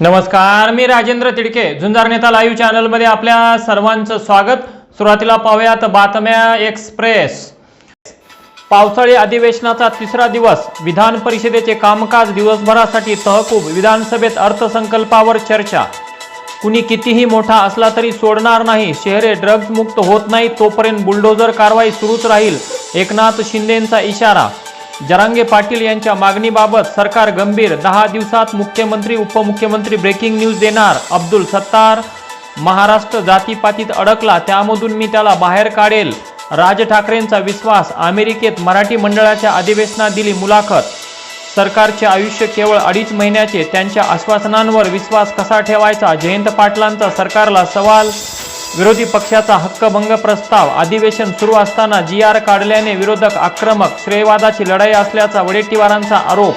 नमस्कार मी राजेंद्र तिडके. झुंजार नेता लाईव्ह चॅनलमध्ये आपल्या सर्वांचं स्वागत. सुरुवातीला पाहूयात बातम्या एक्सप्रेस. पावसाळी अधिवेशनाचा तिसरा दिवस. विधान परिषदेचे कामकाज दिवसभरासाठी तहकूब. विधानसभेत अर्थसंकल्पावर चर्चा. कुणी कितीही मोठा असला तरी सोडणार नाही. शहरे ड्रग्जमुक्त होत नाही तोपर्यंत बुलडोजर कारवाई सुरूच राहील. एकनाथ शिंदेंचा इशारा. जरांगे पाटील यांच्या मागणीबाबत सरकार गंभीर. दहा दिवसात मुख्यमंत्री उपमुख्यमंत्री ब्रेकिंग न्यूज देणार. अब्दुल सत्तार महाराष्ट्र जातीपातीत अडकला त्यामधून मी त्याला बाहेर काढेल. राज ठाकरेंचा विश्वास अमेरिकेत मराठी मंडळाच्या अधिवेशनात दिली मुलाखत. सरकारचे आयुष्य केवळ अडीच महिन्याचे त्यांच्या आश्वासनांवर विश्वास कसा ठेवायचा? जयंत पाटलांचा सरकारला सवाल विरोधी पक्षाचा हक्कभंग प्रस्ताव अधिवेशन सुरू असताना जी आर काढल्याने विरोधक आक्रमक श्रेयवादाची लढाई असल्याचा वडेट्टीवारांचा आरोप.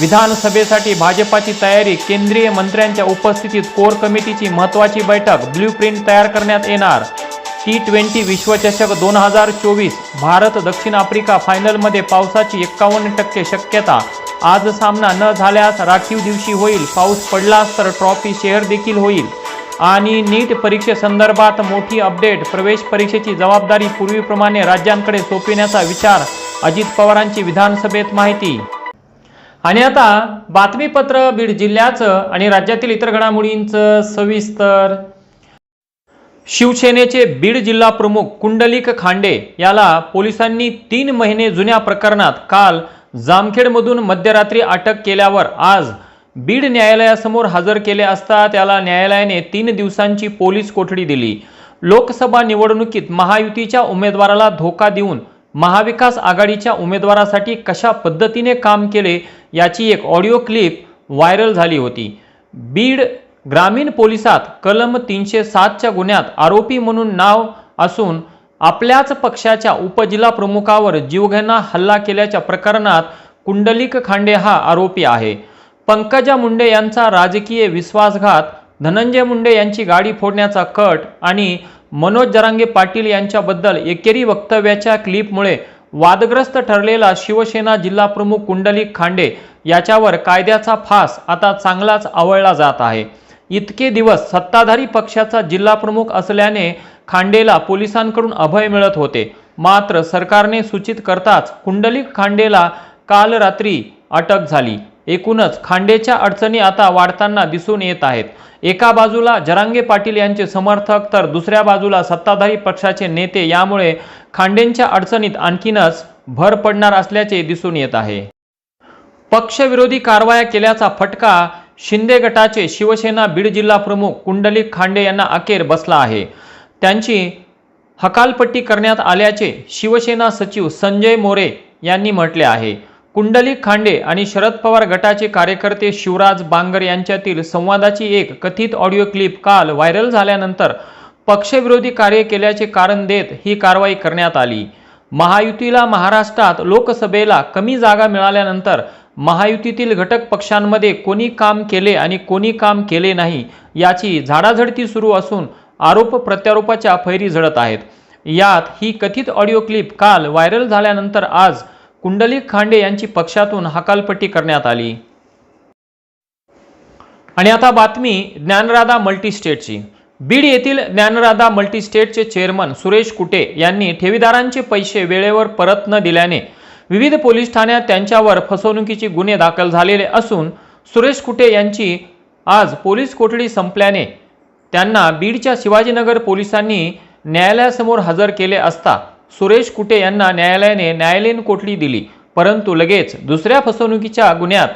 विधानसभेसाठी भाजपाची तयारी केंद्रीय मंत्र्यांच्या उपस्थितीत कोर कमिटीची महत्त्वाची बैठक ब्ल्यू प्रिंट तयार करण्यात येणार. टी ट्वेंटी विश्वचषक दोन हजार चोवीस भारत दक्षिण आफ्रिका फायनलमध्ये पावसाची एक्कावन्न टक्के शक्यता. आज सामना न झाल्यास राखीव दिवशी होईल पाऊस पडलास तर ट्रॉफी शेअर देखील होईल. आणि नीट परीक्षेसंदर्भात मोठी अपडेट. प्रवेश परीक्षेची जबाबदारी पूर्वीप्रमाणे राज्यांकडे सोपविण्याचा विचार अजित पवारांची विधानसभेत माहिती. आणि आता बातमीपत्र बीड जिल्ह्याचं आणि राज्यातील इतर घडामोडींचं सविस्तर. शिवसेनेचे बीड जिल्हा प्रमुख कुंडलिक खांडे याला पोलिसांनी तीन महिने जुन्या प्रकरणात काल जामखेडमधून मध्यरात्री अटक केल्यावर आज बीड न्यायालयासमोर हजर केले असता त्याला न्यायालयाने तीन दिवसांची पोलीस कोठडी दिली. लोकसभा निवडणुकीत महायुतीच्या उमेदवाराला धोका देऊन महाविकास आघाडीच्या उमेदवारासाठी कशा पद्धतीने काम केले याची एक ऑडिओ क्लिप व्हायरल झाली होती. बीड ग्रामीण पोलिसात कलम तीनशे सातच्या गुन्ह्यात आरोपी म्हणून नाव असून आपल्याच पक्षाच्या उपजिल्हा प्रमुखावर जीवघेणा हल्ला केल्याच्या प्रकरणात कुंडलिक खांडे हा आरोपी आहे. पंकजा मुंडे यांचा राजकीय विश्वासघात धनंजय मुंडे यांची गाडी फोडण्याचा कट आणि मनोज जरांगे पाटील यांच्याबद्दल एकेरी वक्तव्याच्या क्लिपमुळे वादग्रस्त ठरलेला शिवसेना जिल्हाप्रमुख कुंडलिक खांडे याच्यावर कायद्याचा फास आता चांगलाच आवळला जात आहे. इतके दिवस सत्ताधारी पक्षाचा जिल्हाप्रमुख असल्याने खांडेला पोलिसांकडून अभय मिळत होते. मात्र सरकारने सूचित करताच कुंडलिक खांडेला काल रात्री अटक झाली. एकूणच खांडेच्या अडचणी आता वाढताना दिसून येत आहेत. एका बाजूला जरांगे पाटील यांचे समर्थक तर दुसऱ्या बाजूला सत्ताधारी पक्षाचे नेते यामुळे खांडेंच्या अडचणीत आणखीनच भर पडणार असल्याचे दिसून येत आहे. पक्षविरोधी कारवाया केल्याचा फटका शिंदे गटाचे शिवसेना बीड जिल्हा प्रमुख कुंडलिक खांडे यांना अखेर बसला आहे. त्यांची हकालपट्टी करण्यात आल्याचे शिवसेना सचिव संजय मोरे यांनी म्हटले आहे. कुंडलिक खांडे आणि शरद पवार गटाचे कार्यकर्ते शिवराज बांगर यांच्यातील संवादाची एक कथित ऑडिओ क्लिप काल व्हायरल झाल्यानंतर पक्षविरोधी कार्य केल्याचे कारण देत ही कारवाई करण्यात आली. महायुतीला महाराष्ट्रात लोकसभेला कमी जागा मिळाल्यानंतर महायुतीतील घटक पक्षांमध्ये कोणी काम केले आणि कोणी काम केले नाही याची झाडाझडती सुरू असून आरोप प्रत्यारोपाच्या फैरी झडत आहेत. यात ही कथित ऑडिओ क्लिप काल व्हायरल झाल्यानंतर आज कुंडलिक खांडे यांची पक्षातून हकालपट्टी करण्यात आली. आणि आता बातमी ज्ञानराधा मल्टीस्टेटची. बीड येथील ज्ञानराधा मल्टीस्टेटचे चेअरमन सुरेश कुटे यांनी ठेवीदारांचे पैसे वेळेवर परत न दिल्याने विविध पोलीस ठाण्यात त्यांच्यावर फसवणुकीचे गुन्हे दाखल झालेले असून सुरेश कुटे यांची आज पोलीस कोठडी संपल्याने त्यांना बीडच्या शिवाजीनगर पोलिसांनी न्यायालयासमोर हजर केले असता सुरेश कुटे यांना न्यायालयाने न्यायालयीन कोठडी दिली. परंतु लगेच दुसऱ्या फसवणुकीच्या गुन्ह्यात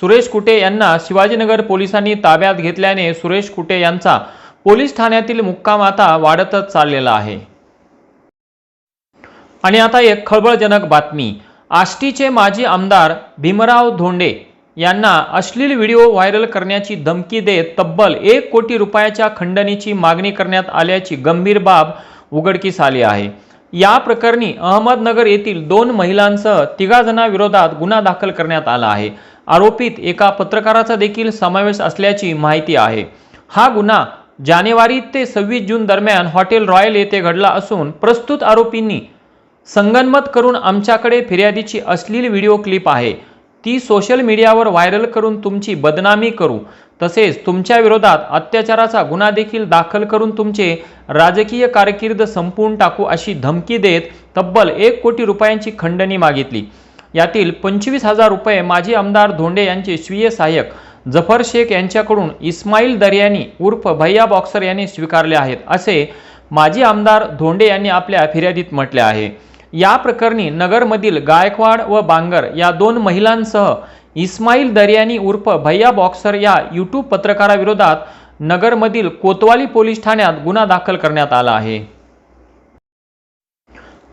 सुरेश कुटे यांना शिवाजीनगर पोलिसांनी ताब्यात घेतल्याने सुरेश कुटे यांचा पोलीस ठाण्यातील मुक्काम आता वाढतच चाललेला आहे. आणि आता एक खळबळजनक बातमी. आष्टीचे माजी आमदार भीमराव धोंडे यांना अश्लील व्हिडिओ व्हायरल करण्याची धमकी देत तब्बल एक कोटी रुपयाच्या खंडणीची मागणी करण्यात आल्याची गंभीर बाब उघडकीस आली आहे. या प्रकरणी अहमदनगर येथील दोन महिलांसह तिघा जणांविरोधात गुन्हा दाखल करण्यात आला आहे. आरोपीत एका पत्रकाराचा देखील समावेश असल्याची माहिती आहे. हा गुन्हा जानेवारी ते सव्वीस जून दरम्यान हॉटेल रॉयल येथे घडला असून प्रस्तुत आरोपींनी संगनमत करून आमच्याकडे फिर्यादीची अश्लील व्हिडिओ क्लिप आहे. ती सोशल मीडियावर व्हायरल करून तुमची बदनामी करू. तसेच तुमच्या विरोधात अत्याचाराचा गुन्हा देखील दाखल करून तुमचे राजकीय कारकीर्द संपवून टाकू अशी धमकी देत तब्बल एक कोटी रुपयांची खंडणी मागितली. यातील पंचवीस हजार रुपये माजी आमदार धोंडे यांचे स्वीय सहाय्यक जफर शेख यांच्याकडून इस्माईल दर्यानी उर्फ भैया बॉक्सर यांनी स्वीकारले आहेत असे माजी आमदार धोंडे यांनी आपल्या फिर्यादीत म्हटले आहे. या प्रकरणी नगरमधील गायकवाड व बांगर या दोन महिलांसह इस्माईल दर्यानी उर्फ भैया बॉक्सर या यूट्यूब पत्रकाराविरोधात नगरमधील कोतवाली पोलीस ठाण्यात गुन्हा दाखल करण्यात आला आहे.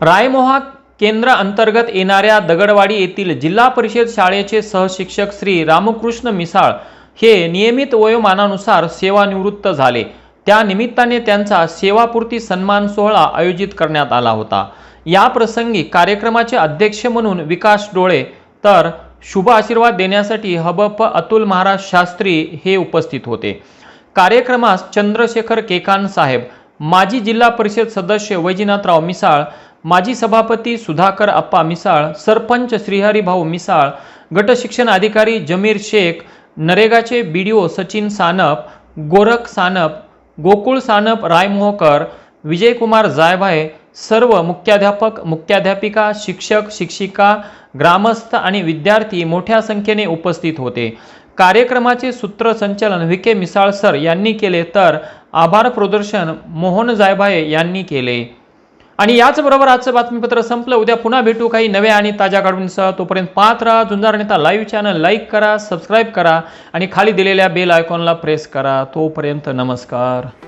रायमोहा केंद्र अंतर्गत येणाऱ्या दगडवाडी येथील जिल्हा परिषद शाळेचे सहशिक्षक श्री रामकृष्ण मिसाळ हे नियमित वयोमानानुसार सेवानिवृत्त झाले. त्या निमित्ताने त्यांचा सेवापूर्ती सन्मान सोहळा आयोजित करण्यात आला होता. या प्रसंगी कार्यक्रमाचे अध्यक्ष म्हणून विकास डोळे तर शुभ आशीर्वाद देण्यासाठी हबप अतुल महाराज शास्त्री हे उपस्थित होते. कार्यक्रमास चंद्रशेखर केकान साहेब माजी जिल्हा परिषद सदस्य वैजिनाथराव मिसाळ माजी सभापती सुधाकर अप्पा मिसाळ सरपंच श्रीहरिभाऊ मिसाळ गटशिक्षण अधिकारी Jamir Shaikh नरेगाचे B D O Sachin Sanap Gorakh Sanap Gokul Sanap Raimohkar Vijaykumar Jaybhaye सर्व मुख्याध्यापक मुख्याध्यापिका शिक्षक शिक्षिका ग्रामस्थ आणि विद्यार्थी मोठ्या संख्येने उपस्थित होते. कार्यक्रमाचे सूत्रसंचालन व्ही. के. मिसाळ सर यांनी केले तर आभार प्रदर्शन मोहन जायभाये यांनी केले. आणि याचबरोबर आजचं बातमीपत्र संपलं. उद्या पुन्हा भेटू काही नव्या आणि ताज्या घडामोडींसह. तोपर्यंत पाहत राहा Zunjar Neta live channel like करा सबस्क्राईब करा आणि खाली दिलेल्या बेल आयकॉनला प्रेस करा. तोपर्यंत नमस्कार.